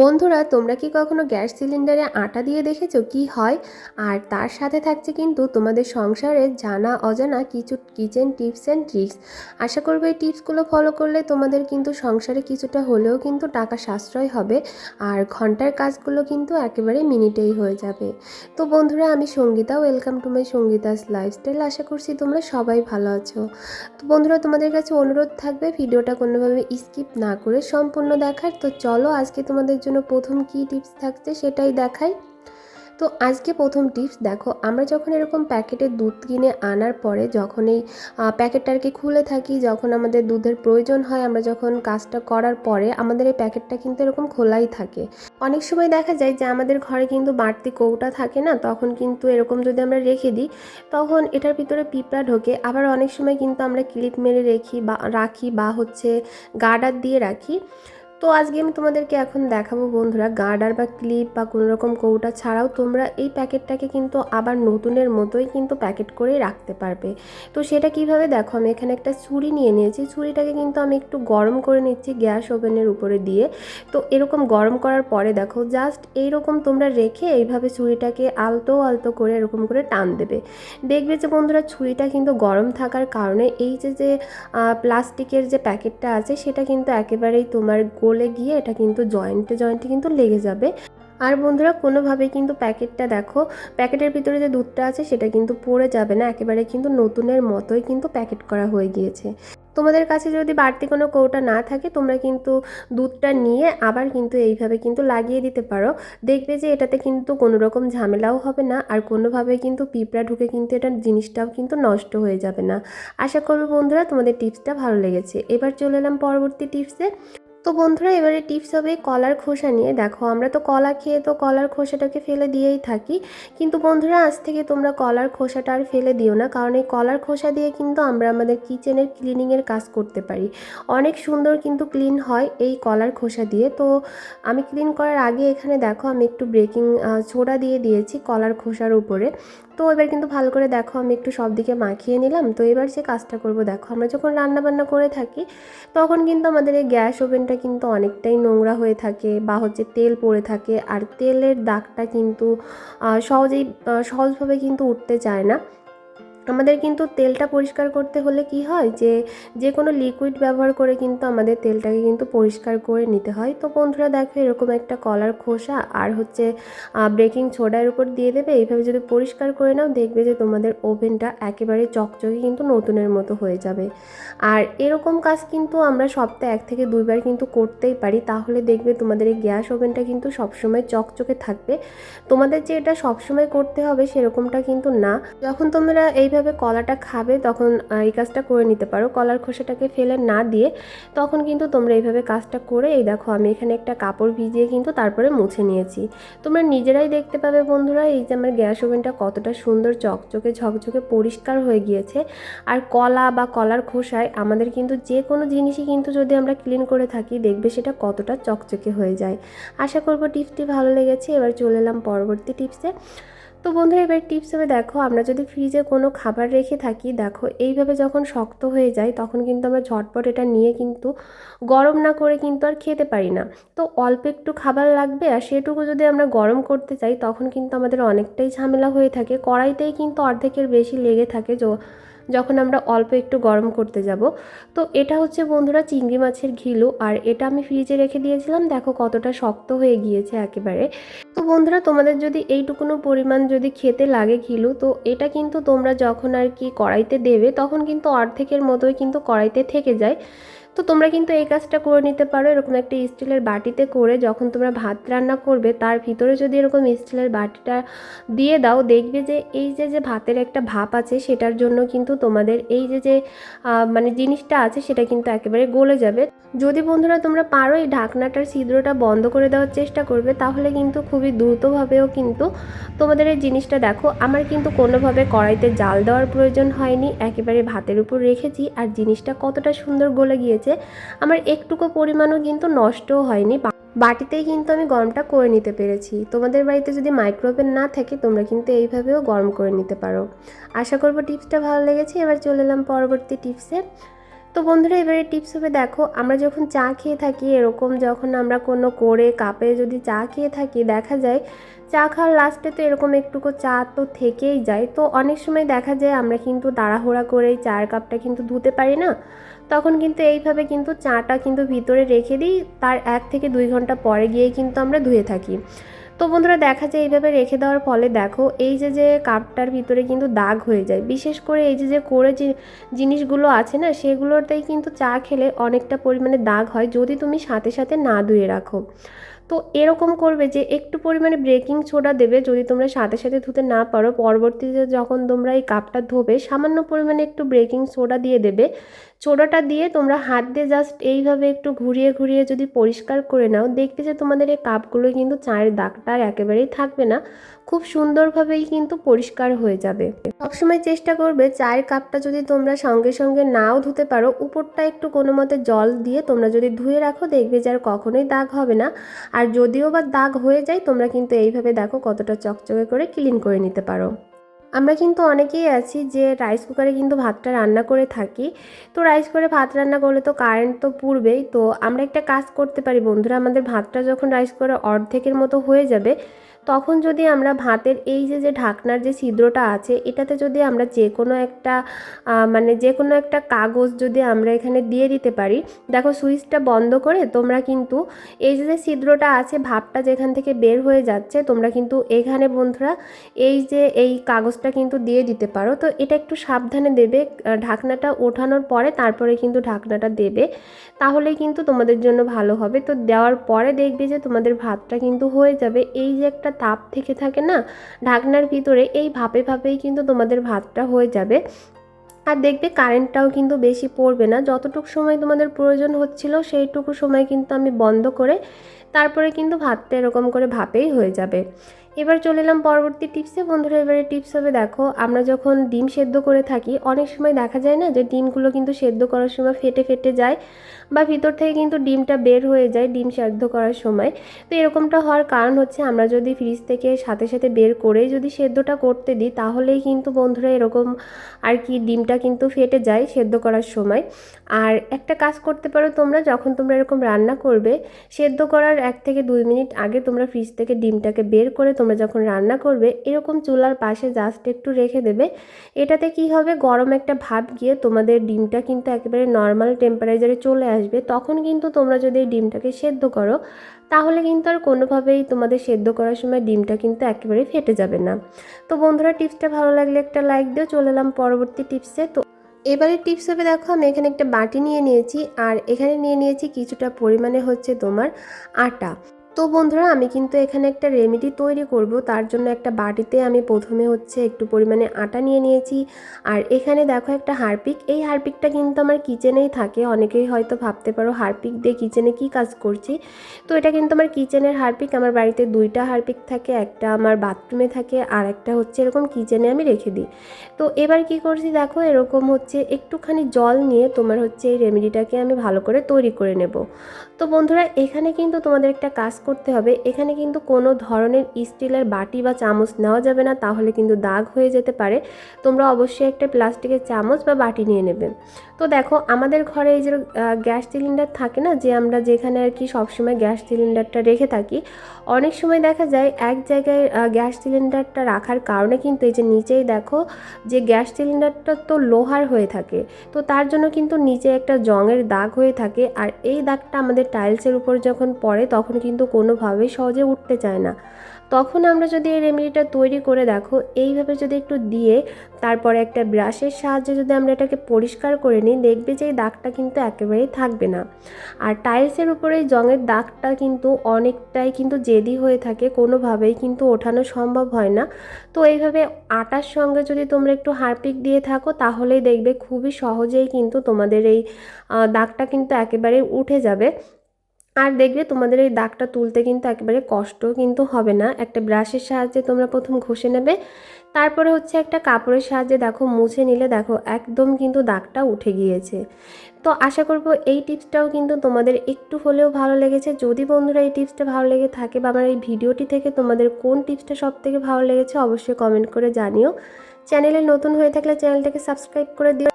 বন্ধুরা, তোমরা কি কখনো গ্যাস সিলিন্ডারে আটা দিয়ে দেখেছ কি হয়? আর তার সাথে থাকছে কিন্তু তোমাদের সংসারে জানা অজানা কিছু কিচেন টিপস অ্যান্ড ট্রিক্স আশা করব এই টিপসগুলো ফলো করলে তোমাদের কিন্তু সংসারে কিছুটা হলেও কিন্তু টাকা সাশ্রয় হবে আর ঘণ্টার কাজগুলো কিন্তু একেবারে মিনিটেই হয়ে যাবে। তো বন্ধুরা, আমি Sangeeta welcome to my Sangeeta's lifestyle আশা করছি তোমরা সবাই ভালো আছো। তো বন্ধুরা, তোমাদের কাছে অনুরোধ থাকবে, ভিডিওটা কোনোভাবে স্কিপ না করে সম্পূর্ণ দেখার। তো চলো আজকে তোমাদের জন্য প্রথম কী টিপস থাকছে সেটাই দেখাই। তো আজকে প্রথম টিপস দেখো, আমরা যখন এরকম প্যাকেটের দুধ কিনে আনার পরে যখন এই প্যাকেটটা আর কি খুলে থাকি, যখন আমাদের দুধের প্রয়োজন হয়, আমরা যখন কাজটা করার পরে আমাদের এই প্যাকেটটা কিন্তু এরকম খোলাই থাকে। অনেক সময় দেখা যায় যে আমাদের ঘরে কিন্তু বাড়তি কৌটা থাকে না, তখন কিন্তু এরকম যদি আমরা রেখে দিই, তখন এটার ভিতরে পিঁপড়া ঢোকে। আবার অনেক সময় কিন্তু আমরা ক্লিপ মেরে রেখি বা রাখি বা হচ্ছে গার্ডার দিয়ে রাখি। তো আজকে আমি তোমাদেরকে এখন দেখাবো বন্ধুরা গার্ডার বা ক্লিপ বা কোনো রকম কৌটা ছাড়াও তোমরা এই প্যাকেটটাকে কিন্তু আবার নতুনের মতোই কিন্তু প্যাকেট করে রাখতে পারবে। তো সেটা কীভাবে দেখো, আমি এখানে একটা ছুরি নিয়ে নিয়েছি। ছুরিটাকে কিন্তু আমি একটু গরম করে নিচ্ছি গ্যাস ওভেনের উপরে দিয়ে। তো এরকম গরম করার পরে দেখো, জাস্ট এইরকম তোমরা রেখে এইভাবে ছুরিটাকে আলতো আলতো করে এরকম করে টান দেবে। দেখবে যে বন্ধুরা ছুরিটা কিন্তু গরম থাকার কারণে এই যে যে প্লাস্টিকের যে প্যাকেটটা আছে সেটা কিন্তু একেবারেই তোমার গলে গিয়ে এটা কিন্তু জয়েন্টে জয়েন্টে কিন্তু লেগে যাবে। আর বন্ধুরা, কোনোভাবেই কিন্তু প্যাকেটটা দেখো, প্যাকেটের ভিতরে যে দুধটা আছে সেটা কিন্তু পড়ে যাবে না, একেবারে কিন্তু নতুনের মতোই কিন্তু প্যাকেট করা হয়ে গিয়েছে। তোমাদের কাছে যদি বাড়তি কোনো কৌটা না থাকে, তোমরা কিন্তু দুধটা নিয়ে আবার কিন্তু এইভাবে কিন্তু লাগিয়ে দিতে পারো। দেখবে যে এটাতে কিন্তু কোনো রকম ঝামেলাও হবে না, আর কোনোভাবে কিন্তু পিঁপড়া ঢুকে কিন্তু এটার জিনিসটাও কিন্তু নষ্ট হয়ে যাবে না। আশা করব বন্ধুরা, তোমাদের টিপসটা ভালো লেগেছে। এবার চলে এলাম পরবর্তী টিপসে তো বন্ধুরা, এবারে টিপস হবে কলার খোসা নিয়ে। দেখো, আমরা তো কলা খেয়ে তো কলার খোসাটাকে ফেলে দিয়েই থাকি। কিন্তু বন্ধুরা, আজ থেকে তোমরা কলার খোসাটা আর ফেলে দিও না। কারণ এই কলার খোসা দিয়ে কিন্তু আমরা আমাদের কিচেনের ক্লিনিংয়ের কাজ করতে পারি। অনেক সুন্দর কিন্তু ক্লিন হয় এই কলার খোসা দিয়ে। তো আমি ক্লিন করার আগে এখানে দেখো, আমি একটু ব্রেকিং ছোড়া দিয়ে দিয়েছি কলার খোসার উপরে। তো এবার কিন্তু ভালো করে দেখো, আমি একটু সব দিকে মাখিয়ে নিলাম। তো এবার যে কাজটা করব, দেখো, আমরা যখন রান্না বান্না করে থাকি, তখন কিন্তু আমাদের এই গ্যাস ওভেনটা কিন্তু অনেকটাই নোংরা হয়ে থাকে বা হচ্ছে তেল পড়ে থাকে। আর তেলের দাগটা কিন্তু সহজেই সহজভাবে কিন্তু উঠতে চায় না। আমাদের কিন্তু তেলটা পরিষ্কার করতে হলে কি হয় যে যে কোনো লিকুইড ব্যবহার করে কিন্তু আমাদের তেলটাকে কিন্তু পরিষ্কার করে নিতে হয়। তো বন্ধুরা দেখো এরকম একটা কলার খোসা আর হচ্ছে বেকিং সোডার উপর দিয়ে দেবে। এইভাবে যদি পরিষ্কার করে নাও দেখবে যে তোমাদের ওভেনটা একেবারে চকচকে কিন্তু নতুনের মতো হয়ে যাবে। আর এরকম কাজ কিন্তু আমরা সপ্তাহে এক থেকে দুইবার কিন্তু করতেই পারি। তাহলে দেখবে তোমাদের এই গ্যাস ওভেনটা কিন্তু সবসময় চকচকে থাকবে। তোমাদের যে এটা সবসময় করতে হবে সেরকমটা কিন্তু না। যখন তোমরা এই এইভাবে কলাটা খাবে তখন এই কাজটা করে নিতে পারো। কলার খোসাটাকে ফেলে না দিয়ে তখন কিন্তু তোমরা এইভাবে কাজটা করে, এই দেখো আমি এখানে একটা কাপড় ভিজিয়ে কিন্তু তারপরে মুছে নিয়েছি। তোমরা নিজেরাই দেখতে পাবে বন্ধুরা, এই যে আমার গ্যাস ওভেনটা কতটা সুন্দর চকচকে, ঝকঝকে পরিষ্কার হয়ে গিয়েছে। আর কলা বা কলার খোসায় আমাদের কিন্তু যে কোনো জিনিসই কিন্তু যদি আমরা ক্লিন করে থাকি, দেখবে সেটা কতটা চকচকে হয়ে যায়। আশা করব টিপসটি ভালো লেগেছে, এবার চলে এলাম পরবর্তী টিপসে। তো বন্ধুরা, এবার টিপস হবে দেখো, আমরা যদি ফ্রিজে কোনো খাবার রেখে থাকি, দেখো, এইভাবে যখন শক্ত হয়ে যায়, তখন কিন্তু আমরা ঝটপট এটা নিয়ে কিন্তু গরম না করে কিন্তু আর খেতে পারি না। তো অল্প একটু খাবার লাগবে, আর সেটুকু যদি আমরা গরম করতে চাই, তখন কিন্তু আমাদের অনেকটাই ঝামেলা হয়ে থাকে কড়াইতেই কিন্তু অর্ধেকের বেশি লেগে থাকে যখন আমরা অল্প একটু গরম করতে যাব। তো এটা হচ্ছে বন্ধুরা চিংড়ি মাছের ঘিলু আর এটা আমি ফ্রিজে রেখে দিয়েছিলাম। দেখো কতটা শক্ত হয়ে গিয়েছে একেবারে। তো বন্ধুরা তোমাদের যদি এইটুকুনো পরিমাণ যদি খেতে লাগে ঘিলু, তো এটা কিন্তু তোমরা যখন আর কি কড়াইতে দেবে, তখন কিন্তু অর্ধেকের মতোই কিন্তু কড়াইতে থেকে যায়। তো তোমরা কিন্তু এই কাজটা করে নিতে পারো এরকম একটা স্টিলের বাটিতে করে যখন তোমরা ভাত রান্না করবে, তার ভিতরে যদি এরকম স্টিলের বাটিটা দিয়ে দাও, দেখবে যে এই যে যে ভাতের একটা ভাপ আছে সেটার জন্য কিন্তু তোমাদের এই যে যে মানে জিনিসটা আছে সেটা কিন্তু একেবারে গলে যাবে। যদি বন্ধুরা তোমরা পারো এই ঢাকনাটার ছিদ্রটা বন্ধ করে দেওয়ার চেষ্টা করবে, তাহলে কিন্তু খুবই দ্রুতভাবেও কিন্তু তোমাদের এই জিনিসটা দেখো, আমার কিন্তু কোনোভাবে কড়াইতে জাল দেওয়ার প্রয়োজন হয়নি, একেবারে ভাতের উপর রেখেছি, আর জিনিসটা কতটা সুন্দর গলে গিয়েছে। হয়েছে। আমার একটুকু পরিমাণও কিন্তু নষ্টও হয়নি। বাটিতেই কিন্তু আমি গরমটা করে নিতে পেরেছি। তোমাদের বাড়িতে যদি মাইক্রোওভেন না থাকে, তোমরা কিন্তু এইভাবেও গরম করে নিতে পারো। আশা করব টিপসটা ভালো লেগেছে। এবার চলে এলাম পরবর্তী টিপসে। তো বন্ধুরা, এবারে টিপস হবে, দেখো, আমরা যখন চা খেয়ে থাকি, এরকম যখন আমরা কোনো করে কাপে যদি চা খেয়ে থাকি, দেখা যায় চা খাওয়ার লাস্টে তো এরকম একটুকু চা তো থেকেই যায়। তো অনেক সময় দেখা যায় আমরা কিন্তু তাড়াহুড়া করে এই চায়ের কাপটা কিন্তু ধুতে পারি না। তখন কিন্তু এইভাবে কিন্তু চাটা কিন্তু ভিতরে রেখে দিই, তার এক থেকে দুই ঘণ্টা পরে গিয়ে কিন্তু আমরা ধুয়ে থাকি। তো বন্ধুরা দেখা যায় এইভাবে রেখে দেওয়ার ফলে দেখো এই যে যে কাপটার ভিতরে কিন্তু দাগ হয়ে যায়। বিশেষ করে এই যে যে করে যে জিনিসগুলো আছে না, সেগুলোতেই কিন্তু চা খেলে অনেকটা পরিমাণে দাগ হয় যদি তুমি সাথে সাথে না ধুয়ে রাখো। তো এরকম করবে যে একটু পরিমাণে ব্রেকিং সোডা দেবে যদি তোমরা সাথে সাথে ধুতে না পারো, পরবর্তীতে যখন তোমরা এই কাপটা ধোবে, সামান্য পরিমাণে একটু ব্রেকিং সোডা দিয়ে দেবে সোডাটা দিয়ে তোমরা হাত দিয়ে জাস্ট এইভাবে একটু ঘুরিয়ে ঘুরিয়ে যদি পরিষ্কার করে নাও দেখবে যে তোমাদের এই কাপগুলো কিন্তু চায়ের দাগটা আর একেবারেই থাকবে না। খুব সুন্দরভাবেই কিন্তু পরিষ্কার হয়ে যাবে। সবসময় চেষ্টা করবে চায়ের কাপটা যদি তোমরা সঙ্গে সঙ্গে নাও ধুতে পারো, উপরটা একটু কোনো মতে জল দিয়ে তোমরা যদি ধুয়ে রাখো, দেখবে যে আর কখনোই দাগ হবে না। আর যদিও বা দাগ হয়ে যায়, তোমরা কিন্তু এইভাবে দেখো কতটা চকচকে করে ক্লিন করে নিতে পারো। আমরা কিন্তু অনেকেই আছি যে রাইস কুকারে কিন্তু ভাতটা রান্না করে থাকি। তো রাইস কুকারে ভাত রান্না করলে তো কারেন্ট তো পুড়বেই তো আমরা একটা কাজ করতে পারি বন্ধুরা, আমাদের ভাতটা যখন রাইস কুকারে অর্ধেকের মতো হয়ে যাবে তখন যদি আমরা ভাতের এই যে যে ঢাকনার যে ছিদ্রটা আছে, এটাতে যদি আমরা যে কোনো একটা মানে যে কোনো একটা কাগজ যদি আমরা এখানে দিয়ে দিতে পারি, দেখো সুইচটা বন্ধ করে তোমরা কিন্তু এই যে যে ছিদ্রটা আছে, ভাবটা যেখান থেকে বের হয়ে যাচ্ছে, তোমরা কিন্তু এখানে বন্ধুরা এই যে, এই কাগজটা কিন্তু দিয়ে দিতে পারো। তো এটা একটু সাবধানে দেবে ঢাকনাটা ওঠানোর পরে তারপরে কিন্তু ঢাকনাটা দেবে, তাহলে কিন্তু তোমাদের জন্য ভালো হবে। তো দেওয়ার পরে দেখবে যে তোমাদের ভাতটা কিন্তু হয়ে যাবে। এই যে একটা তাপ থেকে থাকে না, ঢাকনার ভিতরে এই ভাপে ভাপেই কিন্তু তোমাদের ভাতটা হয়ে যাবে। আর দেখবে কারেন্টটাও কিন্তু বেশি পড়বে না, যতটুকু সময় তোমাদের প্রয়োজন হচ্ছিল সেইটুকু সময় কিন্তু আমি বন্ধ করে তারপরে কিন্তু ভাতটা এরকম করে ভাপেই হয়ে যাবে। এবার চলে এলাম পরবর্তী টিপসে। বন্ধুরা, এবারে টিপস হবে দেখো, আমরা যখন ডিম সেদ্ধ করে থাকি, অনেক সময় দেখা যায় না যে ডিমগুলো কিন্তু সেদ্ধ করার সময় ফেটে ফেটে যায় বা ভিতর থেকে কিন্তু ডিমটা বের হয়ে যায় ডিম সেদ্ধ করার সময়। তো এরকমটা হওয়ার কারণ হচ্ছে, আমরা যদি ফ্রিজ থেকে সাথে সাথে বের করে যদি সেদ্ধটা করতে দিই, তাহলেই কিন্তু বন্ধুরা এরকম আর কি ডিমটা কিন্তু ফেটে যায় সেদ্ধ করার সময়। আর একটা কাজ করতে পারো তোমরা, যখন তোমরা এরকম রান্না করবে, সেদ্ধ করার এক থেকে দুই মিনিট আগে তোমরা ফ্রিজ থেকে ডিমটাকে বের করে তোমরা যখন রান্না করবে, এরকম চুলার পাশে জাস্ট একটু রেখে দেবে। এটাতে কি হবে? গরম একটা ভাব গিয়ে তোমাদের ডিমটা কিন্তু একেবারে নর্মাল টেম্পারেচারে চলে আসবে। তখন কিন্তু তোমরা যদি এই ডিমটাকে সেদ্ধ করো, তাহলে কিন্তু আর কোনোভাবেই তোমাদের সেদ্ধ করার সময় ডিমটা কিন্তু একেবারে ফেটে যাবে না। তো বন্ধুরা, টিপসটা ভালো লাগলে একটা লাইক দিও। চলে এলাম পরবর্তী টিপসে। তো এবারে টিপস হবে, দেখো, আমি এখানে একটা বাটি নিয়ে নিয়েছি। আর এখানে নিয়ে নিয়েছি কিছুটা পরিমাণে হচ্ছে তোমার আটা। তো বন্ধুরা, আমি কিন্তু এখানে একটা রেমেডি তৈরি করব। তার জন্য একটা বাটিতে আমি প্রথমে হচ্ছে একটু পরিমাণে আটা নিয়ে নিয়েছি। আর এখানে দেখো একটা হারপিক। এই হারপিকটা কিন্তু আমার কিচেনেই থাকে। অনেকেই হয়তো ভাবতে পারো, হারপিক দিয়ে কিচেনে কি কাজ করছি? তো এটা কিন্তু আমার কিচেনের হারপিক। আমার বাড়িতে দুইটা হারপিক থাকে, একটা আমার বাথরুমে থাকে, আর একটা হচ্ছে এরকম কিচেনে আমি রেখে দিই। তো এবার কি করছি দেখো, এরকম হচ্ছে একটুখানি জল নিয়ে তোমার হচ্ছে এই রেমেডিটাকে আমি ভালো করে তৈরি করে নেব। তো বন্ধুরা, এখানে কিন্তু তোমাদের একটা কাজ করতে হবে। এখানে কিন্তু কোনো ধরনের স্টিলের বাটি বা চামচ নেওয়া যাবে না, তাহলে কিন্তু দাগ হয়ে যেতে পারে। তোমরা অবশ্যই একটা প্লাস্টিকের চামচ বা বাটি নিয়ে নেবে। তো দেখো, আমাদের ঘরে এই যে গ্যাস সিলিন্ডার থাকে না, যে আমরা যেখানে আর কি সবসময় গ্যাস সিলিন্ডারটা রেখে থাকি, অনেক সময় দেখা যায় এক জায়গায় গ্যাস সিলিন্ডারটা রাখার কারণে কিন্তু এই যে নিচেই দেখো, যে গ্যাস সিলিন্ডারটা তো লোহার হয়ে থাকে, তো তার জন্য কিন্তু নিচে একটা জঙের দাগ হয়ে থাকে। আর এই দাগটা আমাদের টাইলসের উপর যখন পড়ে, তখন কিন্তু কোনোভাবেই সহজে উঠতে চায় না। তখন আমরা যদি এই রেমেডিটা তৈরি করে দেখো, এইভাবে যদি একটু দিয়ে তারপরে একটা ব্রাশের সাহায্যে যদি আমরা এটাকে পরিষ্কার করে নিই, দেখবে যে এই দাগটা কিন্তু একেবারেই থাকবে না। আর টাইলসের উপরে জঙের দাগটা কিন্তু অনেকটাই কিন্তু জেদি হয়ে থাকে, কোনোভাবেই কিন্তু ওঠানো সম্ভব হয় না। তো এইভাবে আটার সঙ্গে যদি তোমরা একটু হারপিক দিয়ে থাকো, তাহলেই দেখবে খুবই সহজেই কিন্তু তোমাদের এই দাগটা কিন্তু একেবারে উঠে যাবে। আর দেখবে তোমাদের এই দাগটা তুলতে কিন্তু একেবারে কষ্ট কিন্তু হবে না। একটা ব্রাশের সাহায্যে তোমরা প্রথম ঘষে নেবে। তারপরে হচ্ছে একটা কাপড়ের সাহায্যে দেখো, মুছে নিলে দেখো একদম কিন্তু দাগটা উঠে গিয়েছে। তো আশা করব এই টিপসটাও কিন্তু তোমাদের একটু হলেও ভালো লেগেছে। যদি বন্ধুরা এই টিপসটা ভালো লেগে থাকে বা আমার এই ভিডিওটি থেকে তোমাদের কোন টিপসটা সব থেকে ভালো লেগেছে, অবশ্যই কমেন্ট করে জানিও। চ্যানেলে নতুন হয়ে থাকলে চ্যানেলটাকে সাবস্ক্রাইব করে দিও।